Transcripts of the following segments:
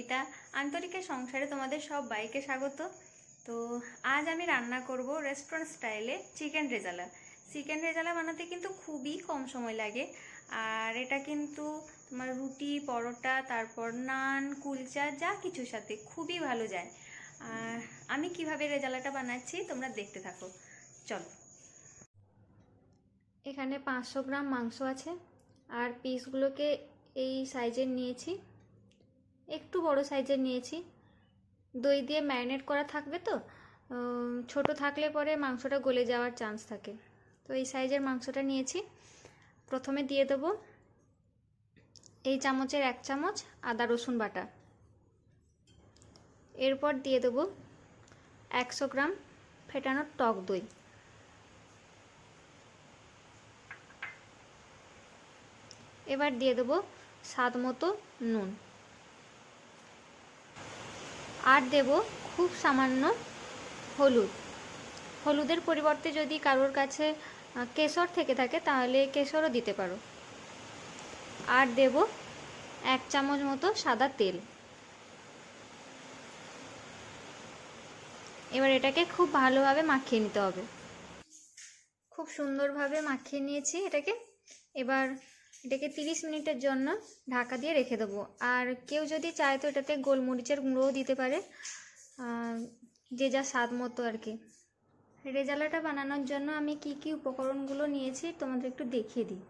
অর্পিতা আন্তরিকের সংসারে তোমাদের সব বাইকে স্বাগত। তো আজ আমি রান্না করব রেস্টুরেন্ট স্টাইলে চিকেন রেজালা। চিকেন রেজালা বানাতে কিন্তু খুবই কম সময় লাগে। আর এটা কিন্তু তোমার রুটি, পরোটা, তারপর নান, কুলচা, যা কিছুর সাথে খুবই ভালো যায়। আর আমি কীভাবে রেজালাটা বানাচ্ছি তোমরা দেখতে থাকো। চলো। এখানে পাঁচশো গ্রাম মাংস আছে। আর পিসগুলোকে এই সাইজের নিয়েছি। একটু বড় সাইজের নিয়েছি। দই দিয়ে ম্যারিনেট করা থাকবে তো? ছোট থাকলে পরে মাংসটা গলে যাওয়ার চান্স থাকে। তো এই সাইজের মাংসটা নিয়েছি। প্রথমে দিয়ে দেবো এই চামচের এক চামচ আদা রসুন বাটা। এরপর দিয়ে দেবো একশো গ্রাম ফেটানো টক দই। এবার দিয়ে দেবো স্বাদ মতো নুন। আর দেব খুব সামান্য হলুদ। হলুদের পরিবর্তে যদি কারোর কাছে কেশর থেকে থাকে, তাহলে কেশরও দিতে পারো। আর দেব এক চামচ মতো সাদা তেল। এবার এটাকে খুব ভালোভাবে মাখিয়ে নিতে হবে। খুব সুন্দরভাবে মাখিয়ে নিয়েছি এটাকে। এবার এটাকে তিরিশ মিনিটের জন্য ঢাকা দিয়ে রেখে দেবো। আর কেউ যদি চায় তো এটাতে গোলমরিচের গুঁড়োও দিতে পারে যে যা স্বাদ মতো আর কি। রেজালাটা বানানোর জন্য আমি কি কি উপকরণগুলো নিয়েছি তোমাদের একটু দেখিয়ে দিই।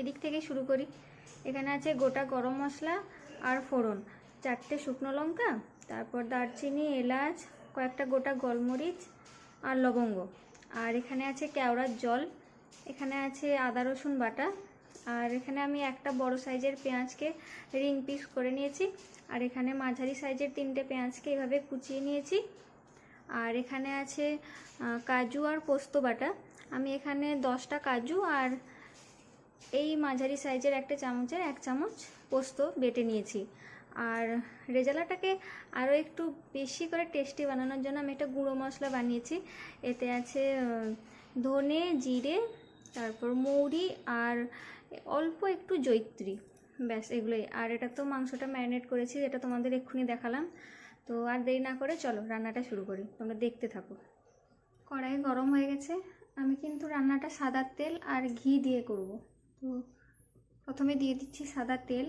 এদিক থেকে শুরু করি। এখানে আছে গোটা গরম মশলা আর ফোড়ন, চারটে শুকনো লঙ্কা, তারপর দারচিনি, এলাচ, কয়েকটা গোটা গোলমরিচ আর লবঙ্গ। আর এখানে আছে কেওড়ার জল, এখানে আছে আদা রসুন বাটা আর এখানে আমি একটা বড় সাইজের পেঁয়াজকে রিং পিস করে নিয়েছি। আর এখানে মাঝারি সাইজের তিনটে পেঁয়াজকে এভাবে কুচিয়ে নিয়েছি। আর এখানে আছে কাজু আর পোস্ত বাটা। আমি এখানে দশটা কাজু আর এই মাঝারি সাইজের একটা চামচের এক চামচ পোস্ত বেটে নিয়েছি। আর রেজালাটাকে আরও একটু বেশি করে টেস্টি বানানোর জন্য আমি একটা গুঁড়ো মশলা বানিয়েছি। এতে আছে ধনে, জিরে তারপর মৌরি আর অল্প একটু জৈত্রী। ব্যাস, এগুলোই। আর এটা তো মাংসটা ম্যারিনেট করেছি এটা তোমাদের এক্ষুনি দেখালাম। তো আর দেরি না করে চলো, রান্নাটা শুরু করি। তোমরা দেখতে থাকো। কড়াই গরম হয়ে গেছে। আমি কিন্তু রান্নাটা সাদা তেল আর ঘি দিয়ে করব। তো প্রথমে দিয়ে দিচ্ছি সাদা তেল।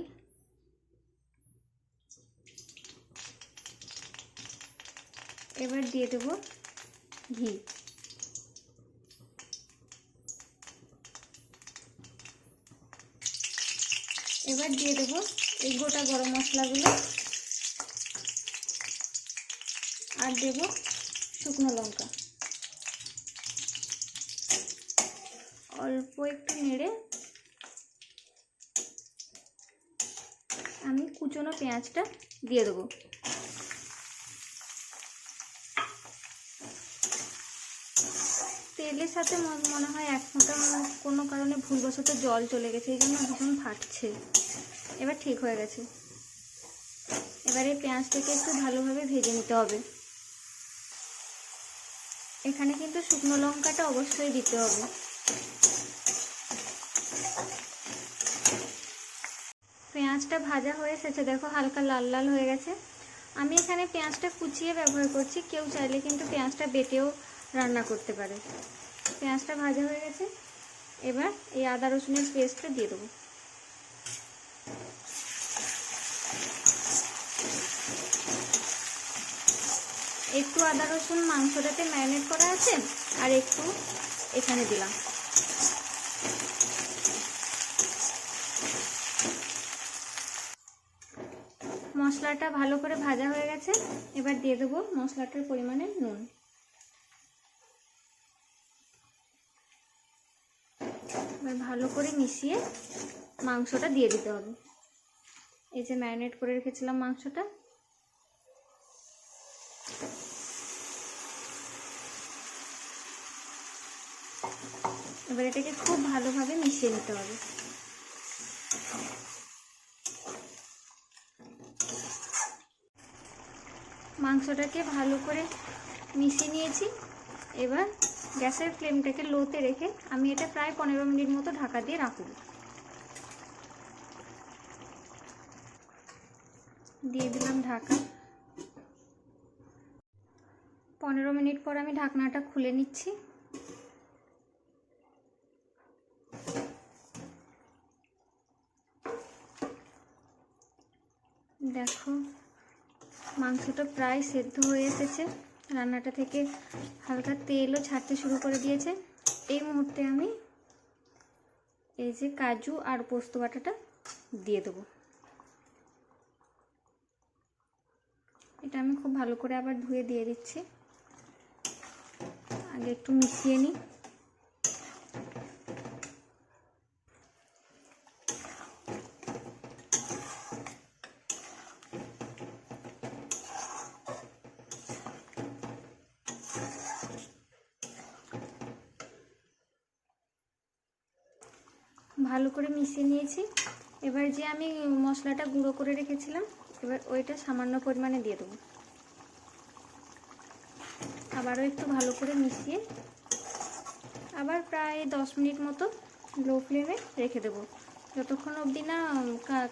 এবার দিয়ে দেব ঘি। এবার দিয়ে দেবো এই গোটা গরম মশলাগুলো। আর দেব শুকনো লঙ্কা। অল্প একটু নেড়ে আমি কুচনো পেঁয়াজটা দিয়ে দেবো। তেলের সাথে মনে হয় এক ফোঁটা কোনো কারণে ভুলবশত জল চলে গেছে, এই জন্য ভীষণ ফাটছে। এবার ঠিক হয়ে গেছে। এবারে পেঁয়াজটাকে একটু ভালোভাবে ভেজে নিতে হবে। এখানে কিন্তু শুকনো লঙ্কাটা অবশ্যই দিতে হবে। পেঁয়াজটা ভাজা হয়ে এসেছে, দেখো হালকা লাল লাল হয়ে গেছে। আমি এখানে পেঁয়াজটা কুচিয়ে ব্যবহার করছি, কেউ চাইলে কিন্তু পেঁয়াজটা বেটেও রান্না করতে পারে। পেঁয়াজটা ভাজা হয়ে গেছে, এবার এই আদা রসুনের পেস্টটা দিয়ে দেবো। একটু আদা, রসুন মাংসটাতে ম্যারিনেট করা আছে, আর একটু এখানে দিলাম। মশলাটা ভালো করে ভাজা হয়ে গেছে, এবার দিয়ে দেবো মশলাটার পরিমাণে নুন। এবার ভালো করে মিশিয়ে মাংসটা দিয়ে দিতে হবে। এই যে ম্যারিনেট করে রেখেছিলাম মাংসটা এবার এটাকে খুব ভালোভাবে মিশিয়ে নিতে হবে। মাংসটাকে ভালো করে মিশিয়ে নিয়েছি। এবার গ্যাসের ফ্লেমটাকে লোতে রেখে আমি এটা প্রায় পনেরো মিনিট মতো ঢাকা দিয়ে রাখব। দিয়ে দিলাম ঢাকা। পনেরো মিনিট পর আমি ঢাকনাটা খুলে নিচ্ছি। দেখো, মাংসটা প্রায় সেদ্ধ হয়ে এসেছে। রান্নাটা থেকে হালকা তেলও ছাড়তে শুরু করে দিয়েছে। এই মুহূর্তে আমি এই যে কাজু আর পোস্ত বাটাটা দিয়ে দেবো। এটা আমি খুব ভালো করে আবার ধুয়ে দিয়ে দিচ্ছি। আগে একটু মিশিয়ে নিই। ভালো করে মিশিয়ে নিয়েছি। এবার যে আমি মশলাটা গুঁড়ো করে রেখেছিলাম, এবার ওইটা সামান্য পরিমাণে দিয়ে দেবো। আবারও একটু ভালো করে মিশিয়ে আবার প্রায় দশ মিনিট মতো লো ফ্লেমে রেখে দেবো। যতক্ষণ অবধি না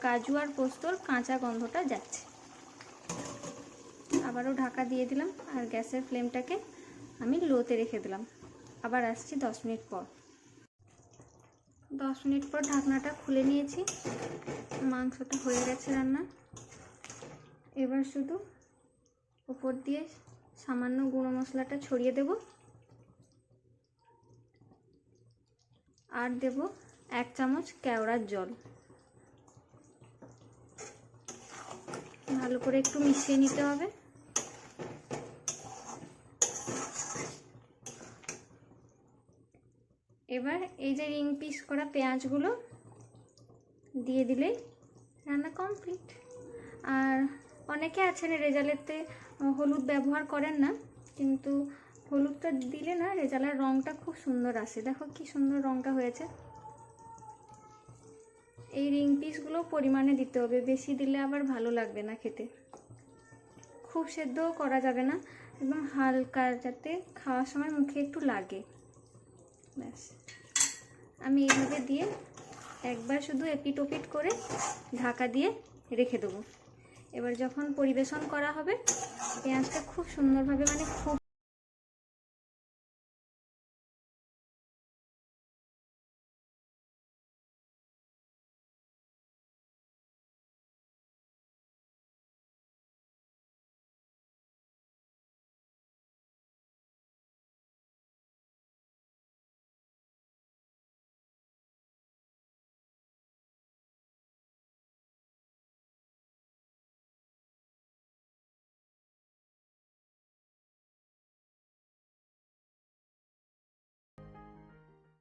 কাজু আর পোস্তর কাঁচা গন্ধটা যাচ্ছে। আবারও ঢাকা দিয়ে দিলাম আর গ্যাসের ফ্লেমটাকে আমি লোতে রেখে দিলাম। আবার আসছি দশ মিনিট পর। দশ মিনিট পর ঢাকনাটা খুলে নিয়েছি। মাংসটা হয়ে গেছে রান্না। এবার শুধু উপর দিয়ে সামান্য গুঁড়ো মশলাটা ছড়িয়ে দেব। আর দেব এক চামচ কেওড়ার জল। ভালো করে একটু মিশিয়ে নিতে হবে। এবার এই যে রিং পিস করা পেঁয়াজগুলো দিয়ে দিলেই রান্না কমপ্লিট। আর অনেকে আছেন রেজালেতে হলুদ ব্যবহার করেন না, কিন্তু হলুদটা দিলে না রেজালের রঙটা খুব সুন্দর আসে। দেখো কি সুন্দর রঙটা হয়েছে। এই রিং পিসগুলো পরিমাণে দিতে হবে, বেশি দিলে আবার ভালো লাগবে না খেতে। খুব সেদ্ধও করা যাবে না, এবং হালকা যাতে খাওয়ার সময় মুখে একটু লাগে। ব্যাস। আমি এইভাবে দিয়ে একবার শুধু এপিটোপিট করে ঢাকা দিয়ে রেখে দেবো। এবার যখন পরিবেশন করা হবে, পেঁয়াজটা খুব সুন্দরভাবে মানে খুব